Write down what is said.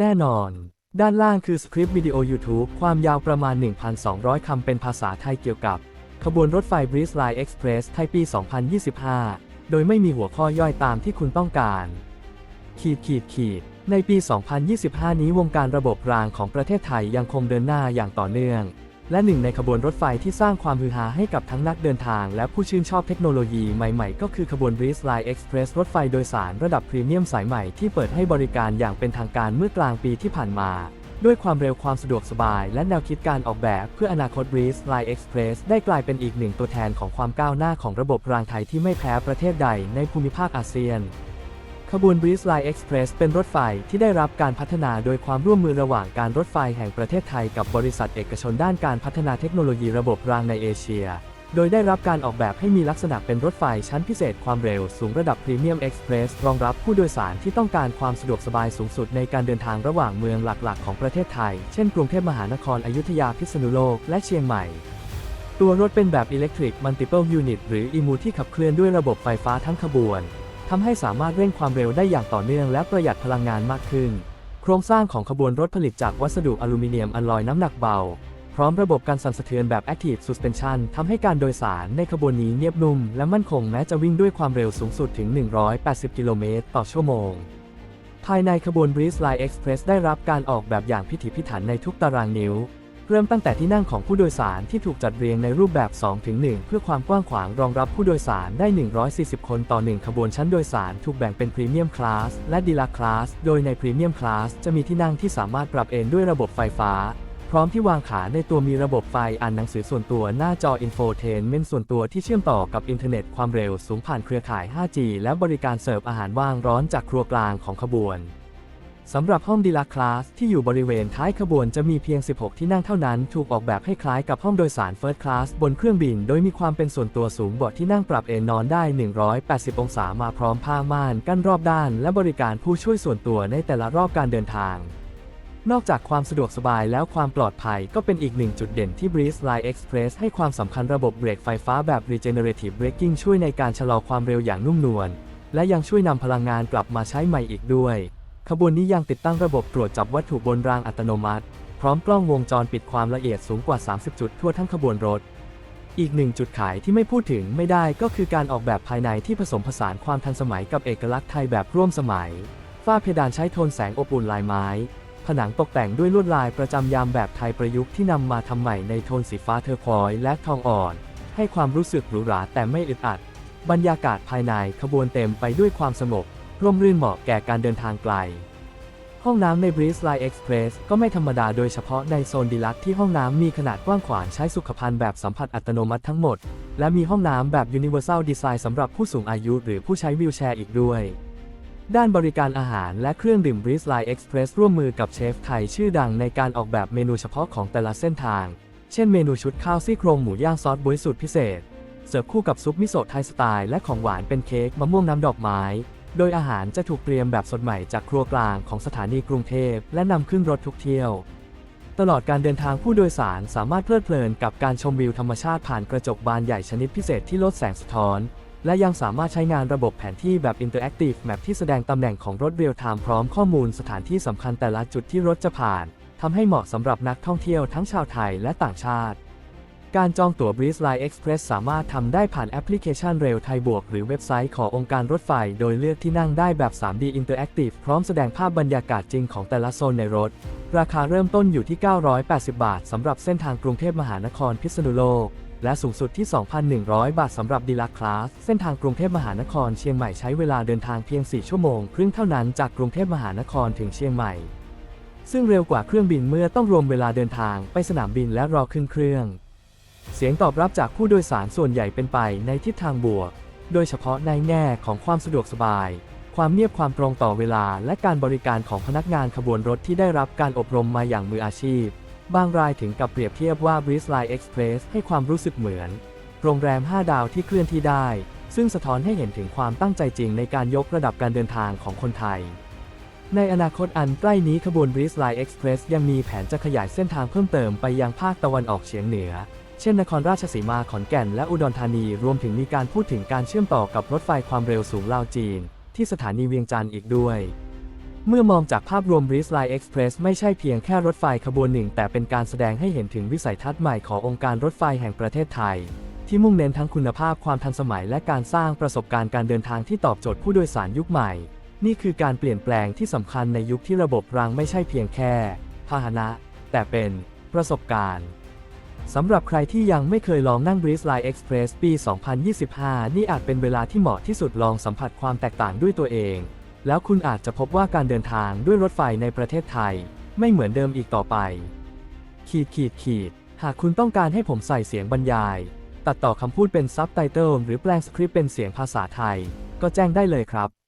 แน่นอน ด้านล่างคือสคริปต์วิดีโอ YouTube ความยาวประมาณ 1,200 คำเป็นภาษาไทยเกี่ยวกับ ขบวนรถไฟบริสไลน์เอ็กซ์เพรสไทยปี 2025 โดยไม่มีหัวข้อย่อยตามที่คุณต้องการ ขีดขีดขีด ในปี 2025 นี้วงการระบบรางของประเทศไทยยังคงเดินหน้าอย่างต่อเนื่อง และหนึ่งในขบวนรถไฟที่สร้างความฮือฮาให้กับทั้งนักเดินทาง และผู้ชื่นชอบเทคโนโลยีใหม่ๆ ก็คือขบวน Breeze Line Express รถไฟโดยสารระดับพรีเมียมสายใหม่ที่เปิดให้บริการอย่างเป็นทางการเมื่อกลางปีที่ผ่านมาด้วยความเร็วความสะดวกสบาย และแนวคิดการออกแบบเพื่ออนาคต Breeze Line Express ได้กลายเป็นอีกหนึ่งตัวแทนของความก้าวหน้าของระบบรางไทยที่ไม่แพ้ประเทศใดในภูมิภาคอาเซียน ขบวน Breeze Line Express เป็นรถไฟที่ได้รับการพัฒนาโดยความร่วมมือระหว่างการรถไฟแห่งประเทศไทยกับบริษัทเอกชนด้านการพัฒนาเทคโนโลยีระบบรางในเอเชีย โดยได้รับการออกแบบให้มีลักษณะเป็นรถไฟชั้นพิเศษความเร็วสูงระดับพรีเมียมเอ็กซ์เพรสรองรับผู้โดยสารที่ต้องการความสะดวกสบายสูงสุดในการเดินทางระหว่างเมืองหลักๆ ของประเทศไทย เช่น กรุงเทพมหานครอยุธยาพิษณุโลกและเชียงใหม่ตัวรถเป็นแบบ Electric Multiple Unit หรือ EMU ที่ขับเคลื่อนด้วยระบบไฟฟ้าทั้งขบวน ทำให้สามารถเร่งความเร็วได้อย่างต่อเนื่องและประหยัดพลังงานมากขึ้น โครงสร้างของขบวนรถผลิตจากวัสดุอลูมิเนียมอลลอยน้ำหนักเบา พร้อมระบบการสั่นสะเทือนแบบ Active Suspension ทำให้การโดยสารในขบวนนี้เนียบนุ่ม และมั่นคงแม้จะวิ่งด้วยความเร็วสูงสุดถึง 180 กิโลเมตรต่อชั่วโมง ภายในขบวน Breeze Line Express ได้รับการออกแบบอย่างพิถีพิถันในทุกตารางนิ้ว เริ่มตั้งแต่ที่นั่งของผู้โดยสารที่ถูกจัดเรียงในรูปแบบ 2-1 เพื่อความกว้างขวางรองรับผู้โดยสารได้ 140 คนต่อ 1 ขบวนชั้นโดยสารถูกแบ่งเป็นพรีเมียมคลาสและดีลักคลาส โดยในพรีเมียมคลาสจะมีที่นั่งที่สามารถปรับเอนด้วยระบบไฟฟ้า พร้อมที่วางขาในตัวมีระบบไฟอ่านหนังสือส่วนตัวหน้าจออินโฟเทนเมนต์ส่วนตัวที่เชื่อมต่อกับอินเทอร์เน็ตความเร็วสูงผ่านเครือข่าย 5G และบริการเสิร์ฟอาหารว่างร้อนจากครัวกลางของขบวน สำหรับห้องดีลักคลาสที่อยู่บริเวณท้ายขบวนจะมีเพียง 16 ที่นั่งเท่านั้น ถูกออกแบบให้คล้ายกับห้องโดยสารเฟิร์สคลาสบนเครื่องบิน โดยมีความเป็นส่วนตัวสูงเบาะที่นั่งปรับเอนนอนได้ 180 องศามาพร้อมผ้าม่านกั้นรอบด้าน และบริการผู้ช่วยส่วนตัวในแต่ละรอบการเดินทาง นอกจากความสะดวกสบายแล้วความปลอดภัยก็เป็นอีกหนึ่งจุดเด่นที่ Breeze Line Express ให้ความสำคัญระบบเบรกไฟฟ้าแบบ Regenerative Braking ช่วยในการชะลอความเร็วอย่างนุ่มนวลและยังช่วยนำพลังงานกลับมาใช้ใหม่อีกด้วย ขบวนนี้ยังติดตั้งระบบตรวจจับวัตถุบนรางอัตโนมัติ พร้อมกล้องวงจรปิดความละเอียดสูงกว่า 30 จุดทั่วทั้งขบวนรถ อีกหนึ่งจุดขายที่ไม่พูดถึงไม่ได้ก็คือการออกแบบภายในที่ผสมผสานความทันสมัยกับเอกลักษณ์ไทยแบบร่วมสมัย ฝ้าเพดานใช้โทนแสงอบอุ่นลายไม้ ผนังตกแต่งด้วยลวดลายประจำยามแบบไทยประยุกต์ที่นำมาทำใหม่ในโทนสีฟ้าเทอร์ควอยซ์และทองอ่อน ให้ความรู้สึกหรูหราแต่ไม่อึดอัด บรรยากาศภายในขบวนเต็มไปด้วยความสงบ ร่มรื่นเหมาะแก่การเดินทางไกล ห้องน้ำใน Breeze Line Express ก็ไม่ธรรมดาโดยเฉพาะในโซนดีลักที่ห้องน้ำมีขนาดกว้างขวางใช้สุขภัณฑ์แบบสัมผัสอัตโนมัติทั้งหมด และมีห้องน้ำแบบ Universal Design สำหรับผู้สูงอายุหรือผู้ใช้วีลแชร์อีกด้วย ด้านบริการอาหารและเครื่องดื่ม Breeze Line Express ร่วมมือกับเชฟไทยชื่อดังในการออกแบบเมนูเฉพาะของแต่ละเส้นทาง เช่นเมนูชุดข้าวซี่โครงหมูย่างซอสบ๊วยสูตรพิเศษ เสิร์ฟคู่กับซุปมิโซะไทยสไตล์และของหวานเป็นเค้กมะม่วงน้ำดอกไม้ โดยอาหารจะถูกเตรียมแบบสดใหม่จากครัวกลางของสถานีกรุงเทพและนำขึ้นรถทุกเที่ยว ตลอดการเดินทางผู้โดยสารสามารถเพลิดเพลินกับการชมวิวธรรมชาติผ่านกระจกบานใหญ่ชนิดพิเศษที่ลดแสงสะท้อน และยังสามารถใช้งานระบบแผนที่แบบ Interactive Map ที่แสดงตำแหน่งของรถเรียลไทม์พร้อมข้อมูลสถานที่สำคัญแต่ละจุดที่รถจะผ่านทำให้เหมาะสำหรับนักท่องเที่ยวทั้งชาวไทยและต่างชาติ การจองตั๋ว Breeze Line Express สามารถทำได้ผ่านแอปพลิเคชันเร l ไทยบวก หรือเว็บไซต์ขององค์การรถไฟ โดยเลือกที่นั่งได้แบบ 3D Interactive พร้อมแสดงภาพบรรยากาศจริงของแต่ละโซนในรถ ราคาเริ่มต้นอยู่ที่ 980 บาทสำหรับเส้นทางกรุงเทพมหานครพิษณุโลก และสูงสุดที่ 2,100 บาทสำหรับดีลักคลาส เส้นทางกรุงเทพมหานครเชียงใหม่ใช้เวลาเดินทางเพียง 4 ชั่วโมงครึ่งเท่านั้นจากกรุงเทพมหานครถึงเชียงใหม่ ซึ่งเร็วกว่าเครื่องบินเมื่อต้องรวมเวลาเดินทางไปสนามบินและรอขึ้นเครื่อง เสียงตอบรับจากผู้โดยสารส่วนใหญ่เป็นไปในทิศทางบวก โดยเฉพาะในแง่ของความสะดวกสบาย ความเนียบความตรงต่อเวลา และการบริการของพนักงานขบวนรถที่ได้รับการอบรมมาอย่างมืออาชีพ บางรายถึงกับเปรียบเทียบว่า Breeze Line Express ให้ความรู้สึกเหมือน โรงแรม 5 ดาวที่เคลื่อนที่ได้ ซึ่งสะท้อนให้เห็นถึงความตั้งใจจริงในการยกระดับการเดินทางของคนไทยในอนาคตอันใกล้นี้ขบวน Breeze Line Express ยังมีแผนจะขยายเส้นทางเพิ่มเติมไปยังภาคตะวันออกเฉียงเหนือ เช่นนครราชสีมาขอนแก่นและอุดรธานีรวมถึงมีการพูดถึงการเชื่อมต่อกับรถไฟความเร็วสูงลาวจีน ที่สถานีเวียงจันทร์อีกด้วยเมื่อมองจากภาพรวม Breeze Line Express ไม่ใช่เพียงแค่รถไฟขบวนหนึ่ง แต่เป็นการแสดงให้เห็นถึงวิสัยทัศน์ใหม่ขององค์การรถไฟแห่งประเทศไทย ที่มุ่งเน้นทั้งคุณภาพความทันสมัยและการสร้างประสบการณ์การเดินทางที่ตอบโจทย์ผู้โดยสารยุคใหม่ นี่คือการเปลี่ยนแปลงที่สำคัญในยุคที่ระบบรางไม่ใช่เพียงแค่ พาหนะ แต่เป็นประสบการณ์ สำหรับใครที่ยังไม่เคยลองนั่ง Breeze Line Express ปี 2025 นี่อาจเป็นเวลาที่เหมาะที่สุดลองสัมผัสความแตกต่างด้วยตัวเอง แล้วคุณอาจจะพบว่าการเดินทางด้วยรถไฟในประเทศไทย ไม่เหมือนเดิมอีกต่อไป ขีดขีดขีด หากคุณต้องการให้ผมใส่เสียงบรรยาย ตัดต่อคำพูดเป็นซับไตเติลหรือแปลงสคริปต์เป็นเสียงภาษาไทย ก็แจ้งได้เลยครับ